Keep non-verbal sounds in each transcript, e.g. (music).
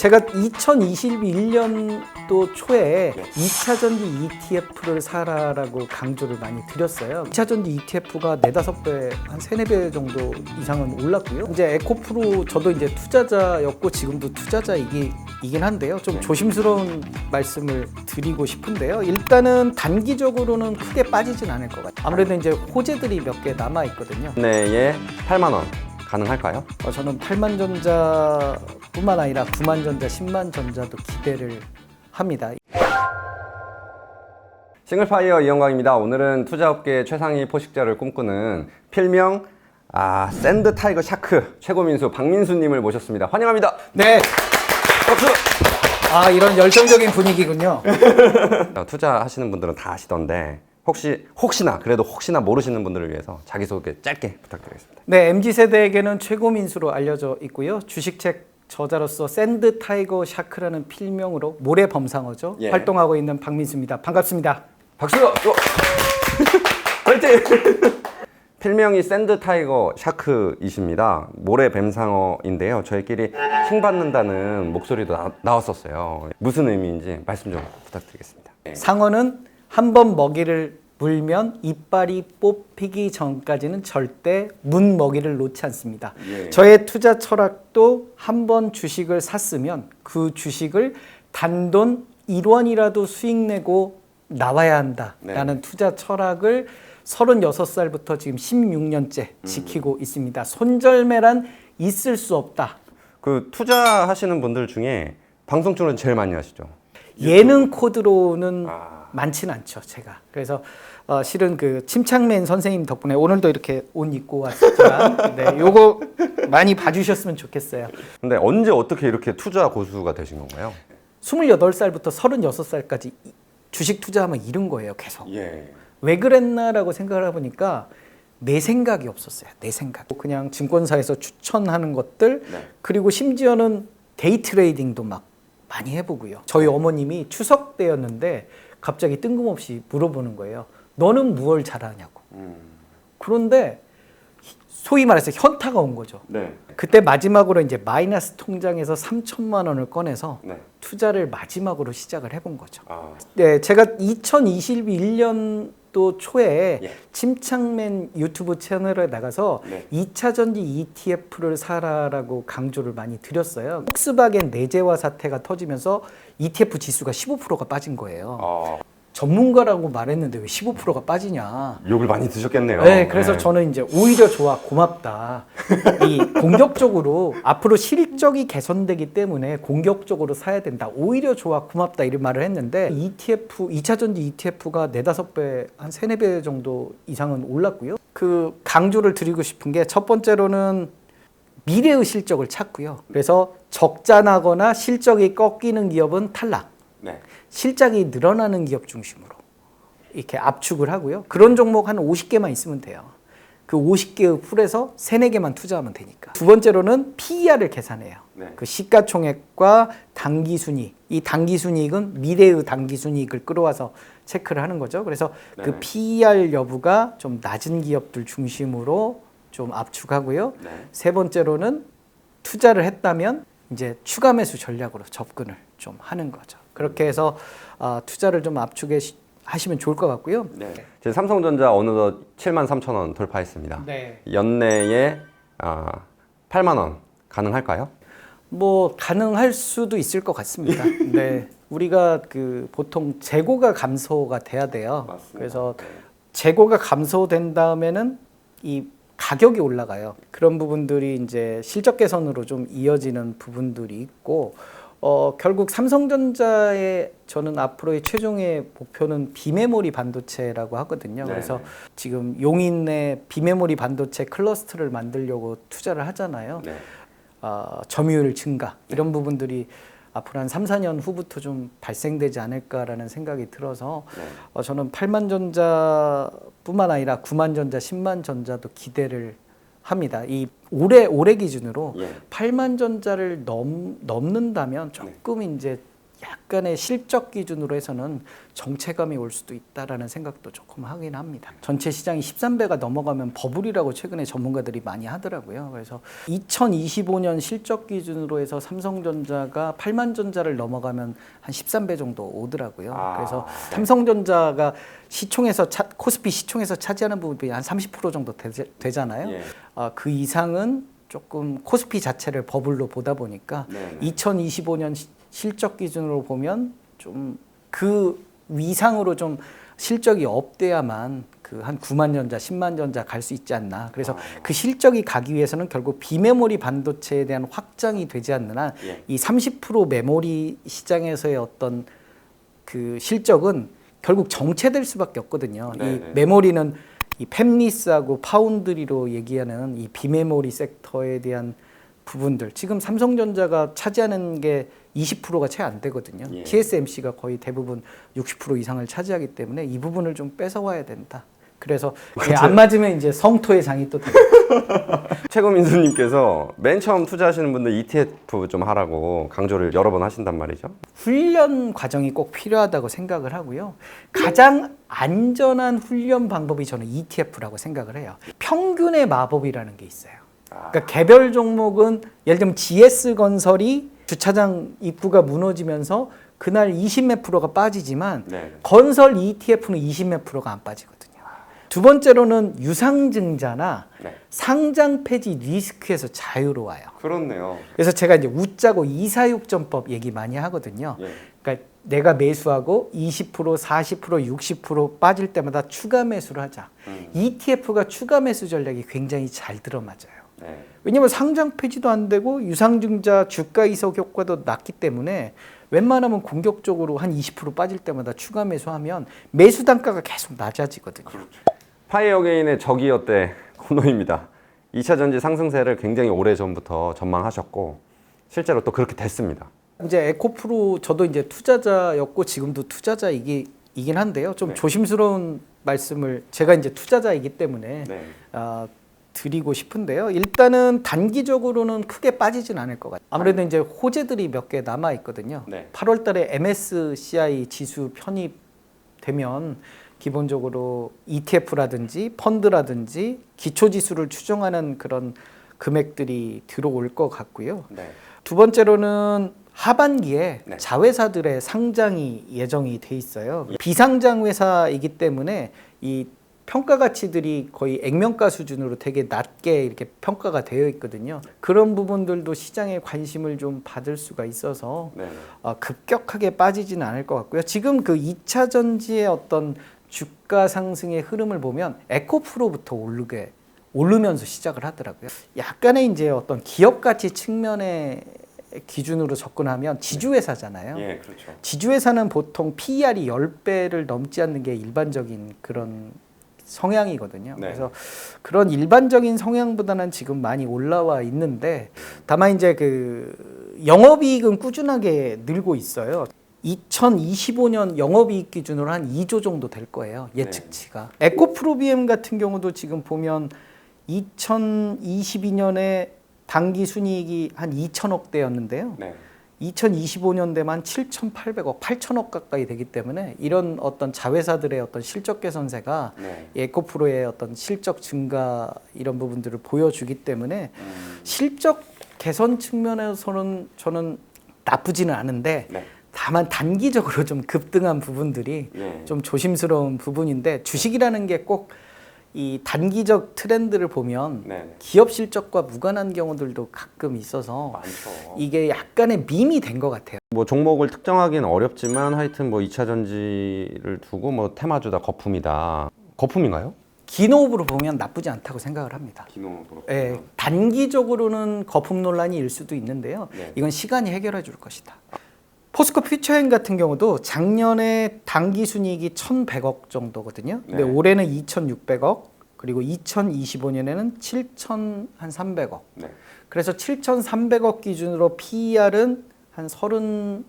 제가 2021년도 초에 네. 2차 전지 ETF를 사라라고 강조를 많이 드렸어요. 2차 전지 ETF가 네다섯 배, 한 세네 배 정도 이상은 올랐고요. 이제 에코프로 저도 이제 투자자였고 지금도 투자자이긴 이긴 한데요. 좀 네. 조심스러운 말씀을 드리고 싶은데요. 일단은 단기적으로는 크게 빠지진 않을 것 같아요. 아무래도 이제 호재들이 몇 개 남아 있거든요. 내에 8만 원 가능할까요? 어, 저는 8만 전자뿐만 아니라 9만 전자, 10만 전자도 기대를 합니다. 싱글파이어 이영광입니다. 오늘은 투자업계 최상위 포식자를 꿈꾸는 필명 아 샌드 타이거 샤크 최고 민수 박민수님을 모셨습니다. 환영합니다. 네, 박수. 아 이런 열정적인 분위기군요. (laughs) 어, 투자하시는 분들은 다 아시던데 혹시 혹시나 그래도 혹시나 모르시는 분들을 위해서 자기 소개 짧게 부탁드리겠습니다. 네, mz 세대에게는 최고 민수로 알려져 있고요. 주식책 저자로서 샌드 타이거 샤크라는 필명으로 모래 범상어죠. 예. 활동하고 있는 박민수입니다. 반갑습니다. 박수. 어. (laughs) 화이팅. (laughs) 필명이 샌드 타이거 샤크이십니다. 모래 뱀상어인데요. 저희끼리 킹 받는다는 목소리도 나, 나왔었어요. 무슨 의미인지 말씀 좀 부탁드리겠습니다. 상어는 한 번 먹이를 물면 이빨이 뽑히기 전까지는 절대 문 먹이를 놓지 않습니다. 예. 저의 투자 철학도 한 번 주식을 샀으면 그 주식을 단돈 1원이라도 수익 내고 나와야 한다라는 네. 투자 철학을 36살부터 지금 16년째 음. 지키고 있습니다. 손절매란 있을 수 없다. 그 투자하시는 분들 중에 방송 쪽은 제일 많이 하시죠. 예능 코드로는 아. 많지는 않죠, 제가. 그래서 어, 실은 그 침착맨 선생님 덕분에 오늘도 이렇게 옷 입고 왔지만, (laughs) 네, 요거 많이 봐주셨으면 좋겠어요. 근데 언제 어떻게 이렇게 투자 고수가 되신 건가요? 28살부터 36살까지 주식 투자하면 이른 거예요, 계속. 예. 왜 그랬나라고 생각을 해보니까 내 생각이 없었어요, 내 생각. 그냥 증권사에서 추천하는 것들, 네. 그리고 심지어는 데이 트레이딩도 막 많이 해보고요. 저희 어머님이 추석 때였는데 갑자기 뜬금없이 물어보는 거예요. 너는 무얼 잘하냐고. 음. 그런데 소위 말해서 현타가 온 거죠. 네. 그때 마지막으로 이제 마이너스 통장에서 3천만 원을 꺼내서 네. 투자를 마지막으로 시작을 해본 거죠. 아. 네, 제가 2021년 도 초에 예. 침착맨 유튜브 채널에 나가서 네. 2차 전지 ETF를 사라라고 강조를 많이 드렸어요. 폭스바겐 내재화 사태가 터지면서 ETF 지수가 15%가 빠진 거예요. 아. 전문가라고 말했는데 왜 15%가 빠지냐? 욕을 많이 드셨겠네요. 네, 그래서 네. 저는 이제 오히려 좋아, 고맙다. 이 공격적으로 앞으로 실적이 개선되기 때문에 공격적으로 사야 된다. 오히려 좋아, 고맙다 이런 말을 했는데 ETF, 2차 전지 ETF가 네다섯 배, 한 세네 배 정도 이상은 올랐고요. 그 강조를 드리고 싶은 게 첫 번째로는 미래의 실적을 찾고요. 그래서 적자 나거나 실적이 꺾이는 기업은 탈락. 네. 실적이 늘어나는 기업 중심으로 이렇게 압축을 하고요. 그런 종목 한 50개만 있으면 돼요. 그 50개의 풀에서 3, 4개만 투자하면 되니까. 두 번째로는 PER을 계산해요. 네. 그 시가총액과 당기순이익. 이 당기순이익은 미래의 당기순이익을 끌어와서 체크를 하는 거죠. 그래서 그 네. PER 여부가 좀 낮은 기업들 중심으로 좀 압축하고요. 네. 세 번째로는 투자를 했다면 이제 추가 매수 전략으로 접근을 좀 하는 거죠. 그렇게 해서 어, 투자를 좀 압축해 시- 하시면 좋을 것 같고요. 네. 제 삼성전자 어느덧 7만 3천 원 돌파했습니다. 네. 연내에 아, 8만 원 가능할까요? 뭐 가능할 수도 있을 것 같습니다. (laughs) 네. 우리가 그 보통 재고가 감소가 돼야 돼요. 맞습니다. 그래서 재고가 감소된 다음에는 이 가격이 올라가요. 그런 부분들이 이제 실적 개선으로 좀 이어지는 부분들이 있고 어, 결국 삼성전자의 저는 앞으로의 최종의 목표는 비메모리 반도체라고 하거든요. 네. 그래서 지금 용인 내 비메모리 반도체 클러스터를 만들려고 투자를 하잖아요. 네. 어, 점유율 증가 이런 부분들이 앞으로 한 3, 4년 후부터 좀 발생되지 않을까라는 생각이 들어서 네. 어, 저는 8만 전자뿐만 아니라 9만 전자, 10만 전자도 기대를 합니다. 이 올해 올해 기준으로 예. 8만 전자를 넘, 넘는다면 조금 이제 약간의 실적 기준으로 해서는 정체감이 올 수도 있다라는 생각도 조금 하긴 합니다. 전체 시장이 13배가 넘어가면 버블이라고 최근에 전문가들이 많이 하더라고요. 그래서 2025년 실적 기준으로 해서 삼성전자가 8만 전자를 넘어가면 한 13배 정도 오더라고요. 아, 그래서 네. 삼성전자가 시총에서 차, 코스피 시총에서 차지하는 부분이 한 30% 정도 되, 잖아요 예. 아, 그 이상은 조금 코스피 자체를 버블로 보다 보니까 네네. 2025년 시- 실적 기준으로 보면 좀 그 위상으로 좀 실적이 업돼야만 그 한 9만 전자, 10만 전자 갈 수 있지 않나. 그래서 아. 그 실적이 가기 위해서는 결국 비메모리 반도체에 대한 확장이 되지 않는 한 예. 이30% 메모리 시장에서의 어떤 그 실적은 결국 정체될 수밖에 없거든요. 이 네네. 메모리는 이 팹리스하고 파운드리로 얘기하는 이 비메모리 섹터에 대한 부분들 지금 삼성전자가 차지하는 게 20%가 채 안 되거든요. 예. TSMC가 거의 대부분 60% 이상을 차지하기 때문에 이 부분을 좀 뺏어와야 된다. 그래서 이게 안 맞으면 이제 성토의 장이 또 돼요. (laughs) 최고민수님께서 맨 처음 투자하시는 분들 ETF 좀 하라고 강조를 여러 번 하신단 말이죠. 훈련 과정이 꼭 필요하다고 생각을 하고요. 가장 안전한 훈련 방법이 저는 ETF라고 생각을 해요. 평균의 마법이라는 게 있어요. 그러니까 개별 종목은 예를 들면 GS 건설이 주차장 입구가 무너지면서 그날 20몇 프로가 빠지지만 네. 건설 ETF는 20몇 프로가 안 빠지거든요. 두 번째로는 유상증자나 네. 상장 폐지 리스크에서 자유로워요. 그렇네요. 그래서 제가 이제 웃자고 이사육전법 얘기 많이 하거든요. 예. 그러니까 내가 매수하고 20% 40% 60% 빠질 때마다 추가 매수를 하자. 음. ETF가 추가 매수 전략이 굉장히 잘 들어맞아요. 네. 왜냐면 상장 폐지도 안 되고 유상증자 주가 이석 효과도 낮기 때문에 웬만하면 공격적으로 한 20% 빠질 때마다 추가 매수하면 매수 단가가 계속 낮아지거든요. 파이어게인의 적이었대 코너입니다. 2차 전지 상승세를 굉장히 오래 전부터 전망하셨고 실제로 또 그렇게 됐습니다. 이제 에코프로 저도 이제 투자자였고 지금도 투자자이긴 한데요. 좀 네. 조심스러운 말씀을 제가 이제 투자자이기 때문에 네. 아, 드리고 싶은데요. 일단은 단기적으로는 크게 빠지진 않을 것 같아요. 아무래도 이제 호재들이 몇 개 남아 있거든요. 네. 8월 달에 MSCI 지수 편입 되면 기본적으로 ETF라든지 펀드라든지 기초 지수를 추정하는 그런 금액들이 들어올 것 같고요. 네. 두 번째로는 하반기에 네. 자회사들의 상장이 예정이 돼 있어요. 비상장 회사이기 때문에 이 평가 가치들이 거의 액면가 수준으로 되게 낮게 이렇게 평가가 되어 있거든요. 그런 부분들도 시장에 관심을 좀 받을 수가 있어서 네. 어, 급격하게 빠지지는 않을 것 같고요. 지금 그 2차 전지의 어떤 주가 상승의 흐름을 보면 에코프로부터 오르게 오르면서 시작을 하더라고요. 약간의 이제 어떤 기업 가치 측면의 기준으로 접근하면 지주회사잖아요. 예, 그렇죠. 지주회사는 보통 PER이 10배를 넘지 않는 게 일반적인 그런 성향이거든요. 네. 그래서 그런 일반적인 성향보다는 지금 많이 올라와 있는데 다만 이제 그 영업이익은 꾸준하게 늘고 있어요. 2025년 영업이익 기준으로 한 2조 정도 될 거예요. 예측치가. 에코프로비엠 같은 경우도 지금 보면 2022년에 당기 순이익이 한 2천억 대였는데요. 네. 2025년 되만 7,800억, 8천억 가까이 되기 때문에 이런 어떤 자회사들의 어떤 실적 개선세가 네. 에코프로의 어떤 실적 증가 이런 부분들을 보여주기 때문에 음, 실적 개선 측면에서는 저는 나쁘지는 않은데 네. 다만 단기적으로 좀 급등한 부분들이 예. 좀 조심스러운 부분인데 주식이라는 게꼭 이 단기적 트렌드를 보면 네. 기업 실적과 무관한 경우들도 가끔 있어서 많죠. 이게 약간의 밈이 된 것 같아요. 뭐 종목을 특정하기는 어렵지만 하여튼 뭐 2차 전지를 두고 뭐 테마주다 거품이다. 거품인가요? 기노업으로 보면 나쁘지 않다고 생각을 합니다. 기노 그렇군요. 예, 단기적으로는 거품 논란이 일 수도 있는데요. 네. 이건 시간이 해결해 줄 것이다. 포스코 퓨처행 같은 경우도 작년에 단기 순이익이 1,100억 정도거든요. 근데 네. 올해는 2,600억, 그리고 2025년에는 7,300억. 네. 그래서 7,300억 기준으로 PER은 한 30,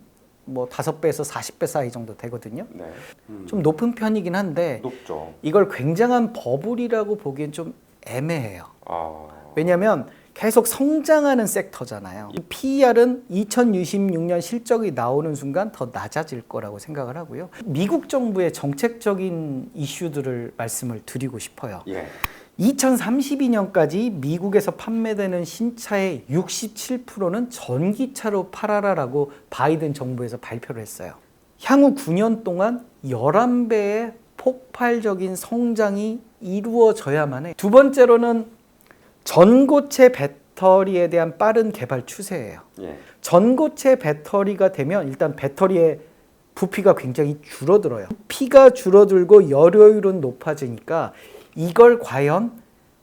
뭐 5배에서 40배 사이 정도 되거든요. 네. 음, 좀 높은 편이긴 한데 높죠. 이걸 굉장한 버블이라고 보기엔 좀 애매해요. 아. 왜냐하면 계속 성장하는 섹터잖아요. 이 PER은 2026년 실적이 나오는 순간 더 낮아질 거라고 생각을 하고요. 미국 정부의 정책적인 이슈들을 말씀을 드리고 싶어요. 예. 2032년까지 미국에서 판매되는 신차의 67%는 전기차로 팔아라라고 바이든 정부에서 발표를 했어요. 향후 9년 동안 11배의 폭발적인 성장이 이루어져야만 해. 두 번째로는 전고체 배터리에 대한 빠른 개발 추세예요. 예. 전고체 배터리가 되면 일단 배터리의 부피가 굉장히 줄어들어요. 부피가 줄어들고 열효율은 높아지니까 이걸 과연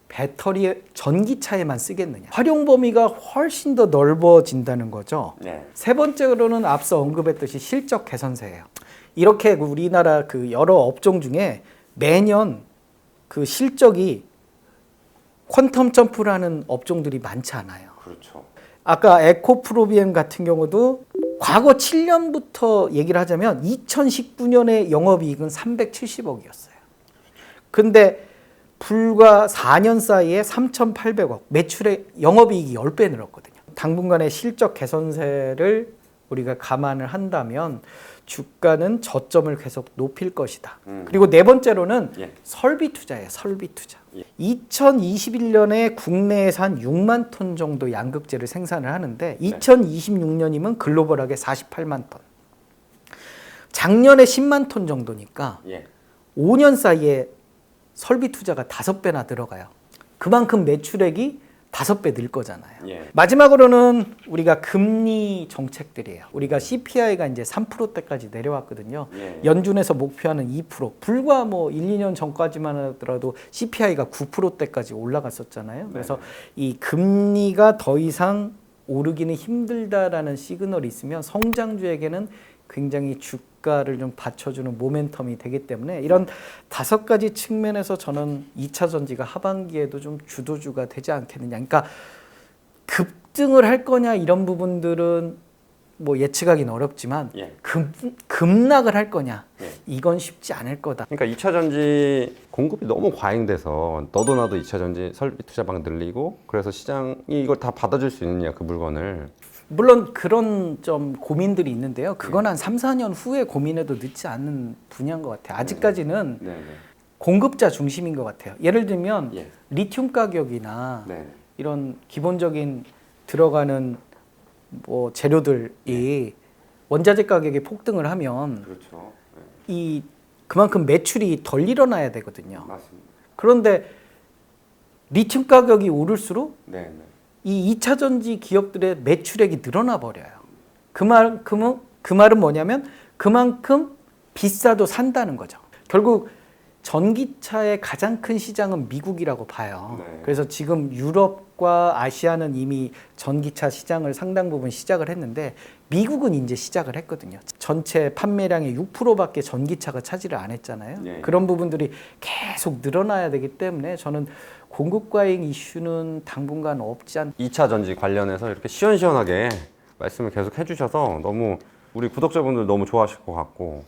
배터리 전기차에만 쓰겠느냐. 활용 범위가 훨씬 더 넓어진다는 거죠. 네. 세 번째로는 앞서 언급했듯이 실적 개선세예요. 이렇게 우리나라 그 여러 업종 중에 매년 그 실적이 퀀텀 점프라는 업종들이 많지 않아요. 그렇죠. 아까 에코프로비엠 같은 경우도 과거 7년부터 얘기를 하자면 2019년에 영업이익은 370억이었어요. 근데 불과 4년 사이에 3,800억 매출의 영업이익이 10배 늘었거든요. 당분간의 실적 개선세를 우리가 감안을 한다면 주가는 저점을 계속 높일 것이다. 음. 그리고 네 번째로는 예. 설비 투자예요. 설비 투자. 예. 2021년에 국내에서 한 6만 톤 정도 양극재를 생산을 하는데 2026년이면 글로벌하게 48만 톤. 작년에 10만 톤 정도니까 예. 5년 사이에 설비 투자가 5배나 들어가요. 그만큼 매출액이 5배 늘 거잖아요. 예. 마지막으로는 우리가 금리 정책들이에요. 우리가 CPI가 이제 3%대까지 내려왔거든요. 예. 연준에서 목표하는 2%. 불과 뭐 1, 2년 전까지만 하더라도 CPI가 9%대까지 올라갔었잖아요. 그래서 이 금리가 더 이상 오르기는 힘들다라는 시그널이 있으면 성장주에게는 굉장히 주 가를 좀 받쳐주는 모멘텀이 되기 때문에 이런 다섯 가지 측면에서 저는 2차 전지가 하반기에도 좀 주도주가 되지 않겠느냐. 그러니까 급등을 할 거냐 이런 부분들은 뭐 예측하기는 어렵지만 예. 급, 급락을 할 거냐 예. 이건 쉽지 않을 거다. 그러니까 2차 전지 공급이 너무 과잉돼서 너도 나도 2차 전지 설비 투자방 늘리고 그래서 시장이 이걸 다 받아줄 수 있느냐 그 물건을 물론 그런 좀 고민들이 있는데요. 그건 한 3, 4년 후에 고민해도 늦지 않은 분야인 것 같아요. 아직까지는 네, 네. 공급자 중심인 것 같아요. 예를 들면 예. 리튬 가격이나 네. 이런 기본적인 들어가는 뭐 재료들이 원자재 가격이 폭등을 하면 그렇죠. 네. 이 그만큼 매출이 덜 일어나야 되거든요. 맞습니다. 그런데 리튬 가격이 오를수록 네, 네. 이 2차 전지 기업들의 매출액이 늘어나 버려요. 그만큼은 그 말은 뭐냐면 그만큼 비싸도 산다는 거죠. 결국 전기차의 가장 큰 시장은 미국이라고 봐요. 네. 그래서 지금 유럽과 아시아는 이미 전기차 시장을 상당 부분 시작을 했는데 미국은 이제 시작을 했거든요. 전체 판매량의 6%밖에 전기차가 차지를 안 했잖아요. 네. 그런 부분들이 계속 늘어나야 되기 때문에 저는 공급 과잉 이슈는 당분간 없지 않. 2차 전지 관련해서 이렇게 시원시원하게 말씀을 계속 해주셔서 너무 우리 구독자분들 너무 좋아하실 것 같고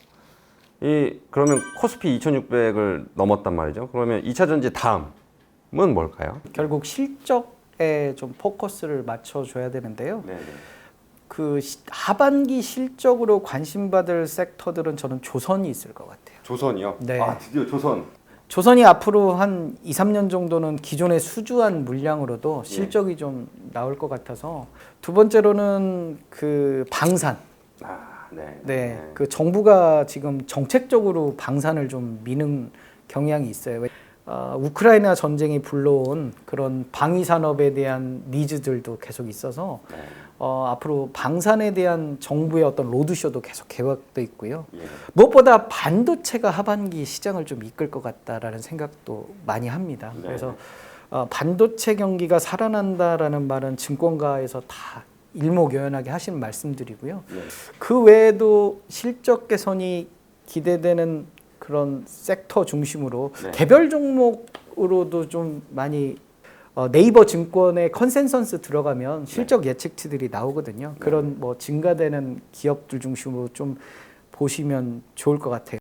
이 그러면 코스피 2,600을 넘었단 말이죠. 그러면 2차 전지 다음은 뭘까요? 결국 실적에 좀 포커스를 맞춰줘야 되는데요. 네, 네. 그 시- 하반기 실적으로 관심 받을 섹터들은 저는 조선이 있을 것 같아요. 조선이요? 네. 아 드디어 조선. 조선이 앞으로 한 2, 3년 정도는 기존의 수주한 물량으로도 실적이 좀 나올 것 같아서 두 번째로는 그 방산. 아 네. 네. 그 정부가 지금 정책적으로 방산을 좀 미는 경향이 있어요. 왜- 어, 우크라이나 전쟁이 불러온 그런 방위 산업에 대한 니즈들도 계속 있어서 네. 어, 앞으로 방산에 대한 정부의 어떤 로드쇼도 계속 계획돼 있고요. 예. 무엇보다 반도체가 하반기 시장을 좀 이끌 것 같다라는 생각도 많이 합니다. 네. 그래서 어, 반도체 경기가 살아난다라는 말은 증권가에서 다 일목요연하게 하시는 말씀드리고요. 네. 그 외에도 실적 개선이 기대되는 그런 섹터 중심으로 네. 개별 종목으로도 좀 많이 어, 네이버 증권의 컨센서스 들어가면 실적 예측치들이 나오거든요. 그런 뭐 증가되는 기업들 중심으로 좀 보시면 좋을 것 같아요.